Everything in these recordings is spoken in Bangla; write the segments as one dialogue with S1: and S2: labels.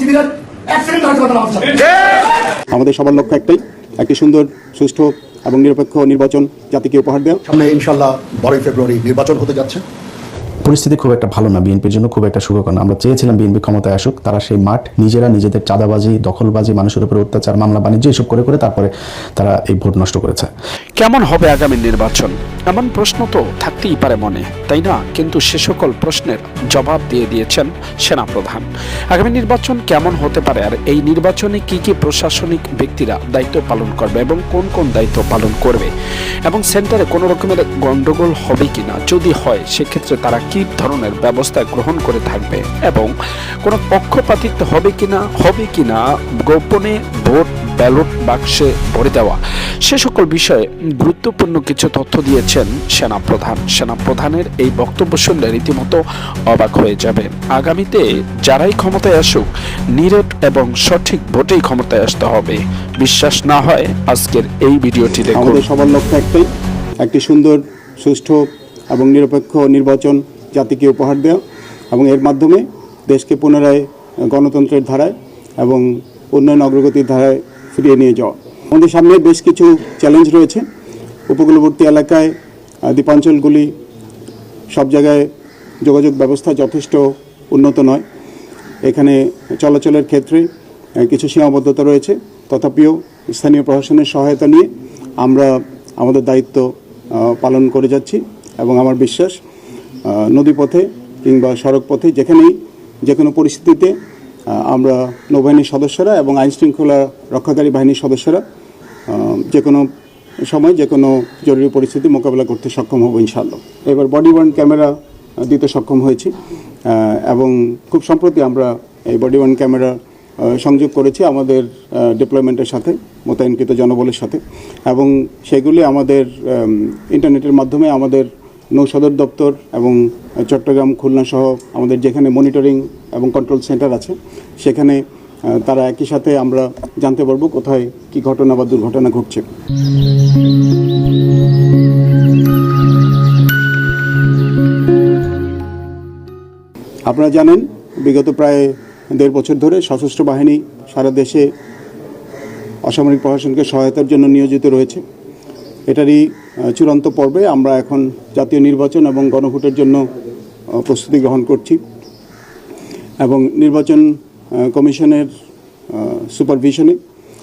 S1: শিবিরের এক সেকেন্ড
S2: আমাদের সবার লক্ষ্য একটাই একটি সুন্দর সুষ্ঠু এবং নিরপেক্ষ নির্বাচন জাতিকে উপহার দেওয়া।
S3: সামনে ইনশাল্লাহ বারোই ফেব্রুয়ারি নির্বাচন হতে যাচ্ছে।
S4: পরিস্থিতি খুব একটা ভালো না, বিএনপির জন্য খুব একটা সুখকর না। আমরা চেয়েছিলাম বিএনপি ক্ষমতায় আসুক, তারা সেই মাঠ, নিজেরা নিজেদের চাঁদাবাজি, দখলবাজি, মানুষের উপরে অত্যাচার, মামলা, বাণিজ্য এসব করে করে তারপরে তারা এই ভোট নষ্ট করেছে।
S5: কেমন হবে আগামী নির্বাচন? এমন প্রশ্ন তো থাকতেই পারে মনে, তাই না? কিন্তু সে সকল প্রশ্নের জবাব দিয়ে দিয়েছেন সেনাপ্রধান। আগামী নির্বাচন কেমন হতে পারে আর এই নির্বাচনে কি কি প্রশাসনিক ব্যক্তিরা দায়িত্ব পালন করবে এবং কোন কোন দায়িত্ব পালন করবে? এবং সেন্টারে কোনো রকমের গন্ডগোল হবে কিনা? যদি হয়, সেক্ষেত্রে তারা কি ধরনের ব্যবস্থা গ্রহণ করে থাকবে এবং কোনো পক্ষপাতিত্ব হবে কিনা হবে কিনা, গোপনে ভোট ব্যালট বাক্সে ভরে দেওয়া, সে সকল বিষয়ে গুরুত্বপূর্ণ কিছু তথ্য দিয়েছেন সেনাপ্রধান। সেনাপ্রধানের এই বক্তব্য শুনলে রীতিমতো অবাক হয়ে যাবে। আগামীতে যারাই ক্ষমতায় আসুক, নিরেট এবং সঠিক ভোটেই ক্ষমতায় আসতে হবে। বিশ্বাস না হয় আজকের এই ভিডিওটি দেখুন।
S2: আমাদের সবার লক্ষ্য একটাই, একটি সুন্দর, সুষ্ঠু এবং নিরপেক্ষ নির্বাচন জাতিকে উপহার দেওয়া এবং এর মাধ্যমে দেশকে পুনরায় গণতন্ত্রের ধারায় এবং উন্নয়ন অগ্রগতির ধারায় ফিরিয়ে নিয়ে যাওয়া। আমাদের সামনে বেশ কিছু চ্যালেঞ্জ রয়েছে। উপকূলবর্তী এলাকায় দ্বীপাঞ্চলগুলি সব জায়গায় যোগাযোগ ব্যবস্থা যথেষ্ট উন্নত নয়। এখানে চলাচলের ক্ষেত্রে কিছু সীমাবদ্ধতা রয়েছে। তথাপিও স্থানীয় প্রশাসনের সহায়তা নিয়ে আমরা আমাদের দায়িত্ব পালন করে যাচ্ছি এবং আমার বিশ্বাস নদীপথে কিংবা সড়ক পথে যেখানেই যে কোনো পরিস্থিতিতে আমরা নৌবাহিনীর সদস্যরা এবং আইনশৃঙ্খলা রক্ষাকারী বাহিনীর সদস্যরা যে কোনো সময় যে কোনো জরুরি পরিস্থিতি মোকাবেলা করতে সক্ষম হব ইনশাআল্লাহ। এবার বডি ওয়ার্ন ক্যামেরা দিতে সক্ষম হয়েছি এবং খুব সম্প্রতি আমরা এই বডি ওয়ার্ন ক্যামেরা সংযোগ করেছি আমাদের ডিপ্লয়মেন্টের সাথে, মোতায়েনকৃত জনবলের সাথে, এবং সেগুলি আমাদের ইন্টারনেটের মাধ্যমে আমাদের নৌ সদর দপ্তর এবং চট্টগ্রাম, খুলনা সহ আমাদের যেখানে মনিটরিং এবং কন্ট্রোল সেন্টার আছে, সেখানে তারা একই সাথে আমরা জানতে পারব কোথায় কি ঘটনা বা দুর্ঘটনা ঘটছে। আপনারা জানেন, বিগত প্রায় দেড় বছর ধরে সশস্ত্র বাহিনী সারা দেশে অসামরিক প্রশাসনকে সহায়তার জন্য নিয়োজিত রয়েছে। এটারই চূড়ান্ত পর্বে আমরা এখন জাতীয় নির্বাচন এবং গণভোটের জন্য প্রস্তুতি গ্রহণ করছি এবং নির্বাচন কমিশনের সুপারভিশনে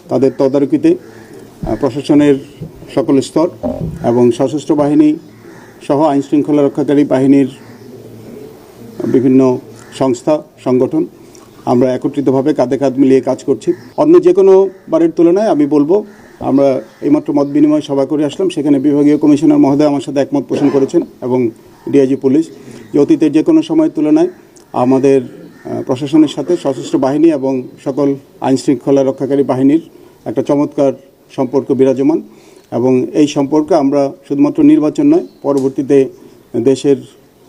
S2: তাদের তদারকিতে প্রশাসনের সকল স্তর এবং সশস্ত্র বাহিনী সহ আইনশৃঙ্খলা রক্ষাকারী বাহিনীর বিভিন্ন সংস্থা, সংগঠন আমরা একত্রিতভাবে কাঁধে কাঁধ মিলিয়ে কাজ করছি। অন্য যে কোনো বারের তুলনায় আমি বলব আমরা এইমাত্র মত বিনিময় সভা করে আসলাম। সেখানে বিভাগীয় কমিশনার মহোদয় আমার সাথে একমত পোষণ করেছেন এবং ডিআইজি পুলিশ। যে অতীতের যে কোনো সময়ের তুলনায় আমাদের প্রশাসনের সাথে সশস্ত্র বাহিনী এবং সকল আইনশৃঙ্খলা রক্ষাকারী বাহিনীর একটা চমৎকার সম্পর্ক বিরাজমান এবং এই সম্পর্কে আমরা শুধুমাত্র নির্বাচন নয়, পরবর্তীতে দেশের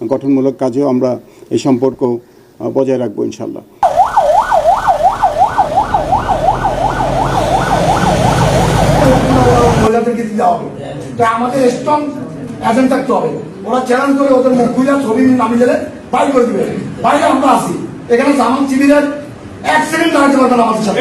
S2: গঠনমূলক কাজেও আমরা এই সম্পর্ক বজায় রাখব ইনশাল্লাহ
S1: মহিলাদেরকে দিতে হবে। তো আমাদের স্ট্রং এজেন্ট থাকতে হবে। ওরা চ্যালেঞ্জ করে ওদের মুখগুলা ছবি নামি গেলে বাইর করে দিবে। বাইরে আমরা আসি এখানে জামান শিবিরের এক সেকেন্ড আমাদের সাথে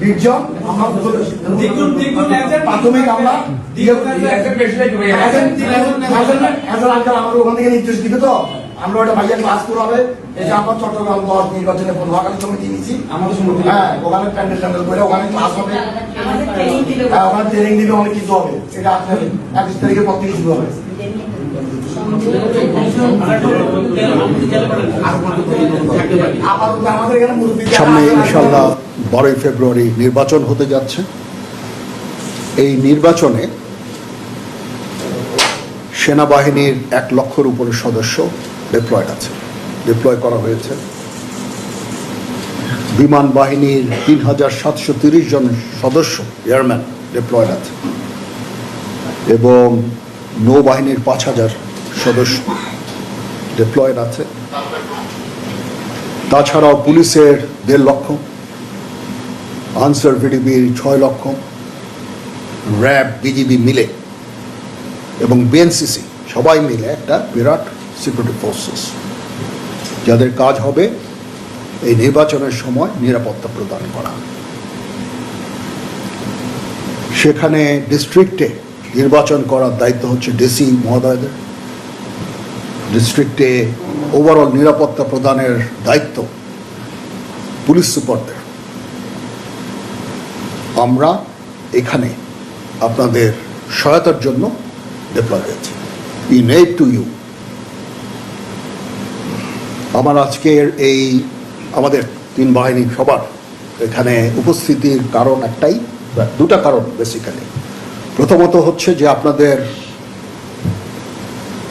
S1: বিশজন প্রাথমিক আমরা আমাদের ওখান থেকে নির্দেশ দিবে তো? আমরা ওটা ভাইয়া ক্লাস করে এই যে আমরা চট্টগ্রাম দশ নির্বাচনে নোয়াখালী সমিতি নিয়েছি। আমাদের হ্যাঁ ওখানে প্যান্ডেল ট্যান্ডেল করে ওখানে ক্লাস হবে। হ্যাঁ ওখানে ট্রেনিং দিবে অনেক কিছু হবে। এটা আপনার একুশ তারিখের পর থেকে শুরু হবে।
S3: সামনে ইনশাল্লাহ বারোই ফেব্রুয়ারি নির্বাচন হতে যাচ্ছে। এই নির্বাচনে সেনাবাহিনীর এক লক্ষর উপরে সদস্য ডিপ্লয়েড আছে। ডিপ্লয় করা হয়েছে। বিমান বাহিনীর তিন হাজার সাতশো তিরিশ জন সদস্য এয়ারম্যান ডিপ্লয়েড আছে। এবং নৌবাহিনীর পাঁচ হাজার সদস্য ডিপ্লয়েড আছে। তাছাড়াও পুলিশের দেড় লক্ষ আনসার ভিডিবির ছয় লক্ষ। র্যাব বিজিবি মিলে। এবং বিএনসিসি সবাই মিলে একটা বিরাট সিকিউরিটি ফোর্সেস যাদের কাজ হবে এই নির্বাচনের সময় নিরাপত্তা প্রদান করা। সেখানে ডিস্ট্রিক্টে নির্বাচন করার দায়িত্ব হচ্ছে ডিসি মহোদয়দের। ডিস্ট্রিক্টে ওভারঅল নিরাপত্তা প্রদানের দায়িত্ব পুলিশ সুপারদের। আমরা এখানে আপনাদের সহায়তার জন্য ডিপ্লয় হয়েছি ই নেড টু ইউ আমার আজকের এই আমাদের তিন বাহিনী সবার এখানে উপস্থিতির কারণ একটাই, দুটা কারণ বেসিক্যালি প্রথমত হচ্ছে যে আপনাদের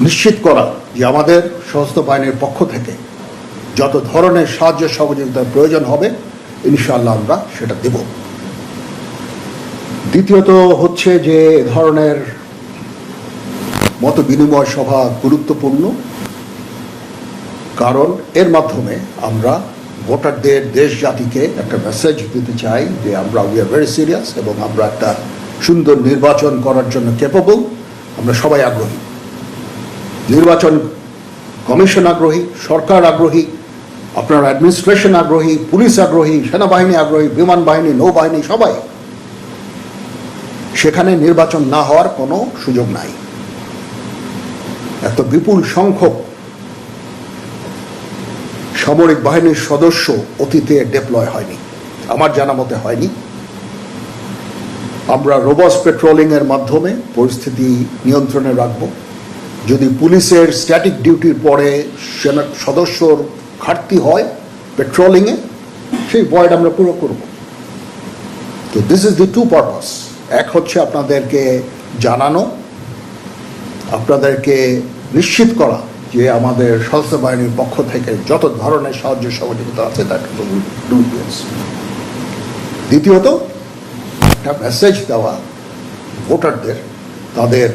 S3: নিশ্চিত করা যে আমাদের সশস্ত্র বাহিনীর পক্ষ থেকে যত ধরনের সাহায্য সহযোগিতার প্রয়োজন হবে, ইনশাআল্লাহ আমরা সেটা দেব। দ্বিতীয়ত হচ্ছে যে ধরনের মত বিনিময় সভা গুরুত্বপূর্ণ, কারণ এর মাধ্যমে আমরা ভোটারদের দেশ জাতিকে একটা মেসেজ দিতে চাই যে আমরা উই আর ভেরি সিরিয়াস এবং আমরা একটা সুন্দর নির্বাচন করার জন্য ক্যাপেবল আমরা সবাই আগ্রহী। নির্বাচন কমিশন আগ্রহী, সরকার আগ্রহী, আপনার অ্যাডমিনিস্ট্রেশন আগ্রহী, পুলিশ আগ্রহী, সেনাবাহিনী আগ্রহী, বিমান বাহিনী, নৌবাহিনী, সবাই সেখানে নির্বাচন না হওয়ার কোনো সুযোগ নাই। এত বিপুল সংখ্যক সামরিক বাহিনীর সদস্য অতীতে ডেপ্লয় হয়নি। আমার জানা মতে হয়নি। আমরা রোবস পেট্রোলিং এর মাধ্যমে পরিস্থিতি নিয়ন্ত্রণে রাখব। যদি পুলিশের স্ট্যাটিক ডিউটির পরে সেনা সদস্যর ঘাটতি হয় পেট্রোলিংয়ে সেই ভয়েড আমরা পুরো করব। তো this is the two purpose এক হচ্ছে আপনাদেরকে জানানো, আপনাদেরকে নিশ্চিত করা যে আমাদের সশস্ত্র বাহিনীর পক্ষ থেকে যত ধরনের সাহায্য সহযোগিতা আছে ডু দ্বিতীয়ত, একটা মেসেজ দেওয়া ভোটারদের, তাদের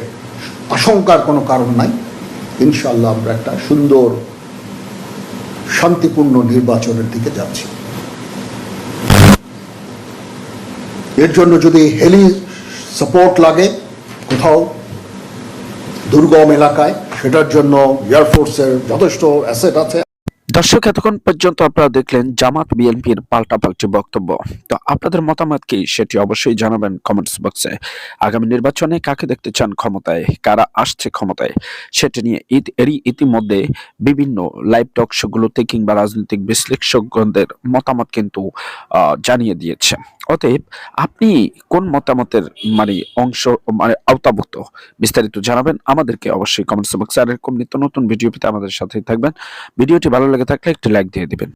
S3: আশঙ্কার কোনো কারণ নাই। ইনশাল্লাহ আমরা একটা সুন্দর, শান্তিপূর্ণ নির্বাচনের দিকে যাচ্ছি। এর জন্য যদি হেলি সাপোর্ট লাগে কোথাও, দুর্গম এলাকায়, সেটার জন্য এয়ারফোর্সের যথেষ্ট অ্যাসেট আছে।
S5: দর্শক, এতক্ষণ পর্যন্ত আপনারা দেখলেন জামাত বিএনপির পাল্টাপাল্টি বক্তব্য। তো আপনাদের মতামত কি সেটি অবশ্যই জানাবেন কমেন্টস বক্সে আগামী নির্বাচনে কাকে দেখতে চান ক্ষমতায়? কারা আসছে ক্ষমতায়? সেটি নিয়ে ঈদ, এরই ইতিমধ্যে বিভিন্ন লাইভ টক শোগুলোতে কিংবা রাজনৈতিক বিশ্লেষকগণদের মতামত কিন্তু জানিয়ে দিয়েছে। অতএব আপনি কোন মতামতের মানে অংশ মানে আওতাভুক্ত? বিস্তারিত জানাবেন, আমাদেরকে অবশ্যই কমেন্টস বক্সে আর এরকম নিত্য নতুন ভিডিও পেতে আমাদের সাথেই থাকবেন। ভিডিওটি ভালো লেগে থাকলে একটি লাইক দিয়ে দিবেন।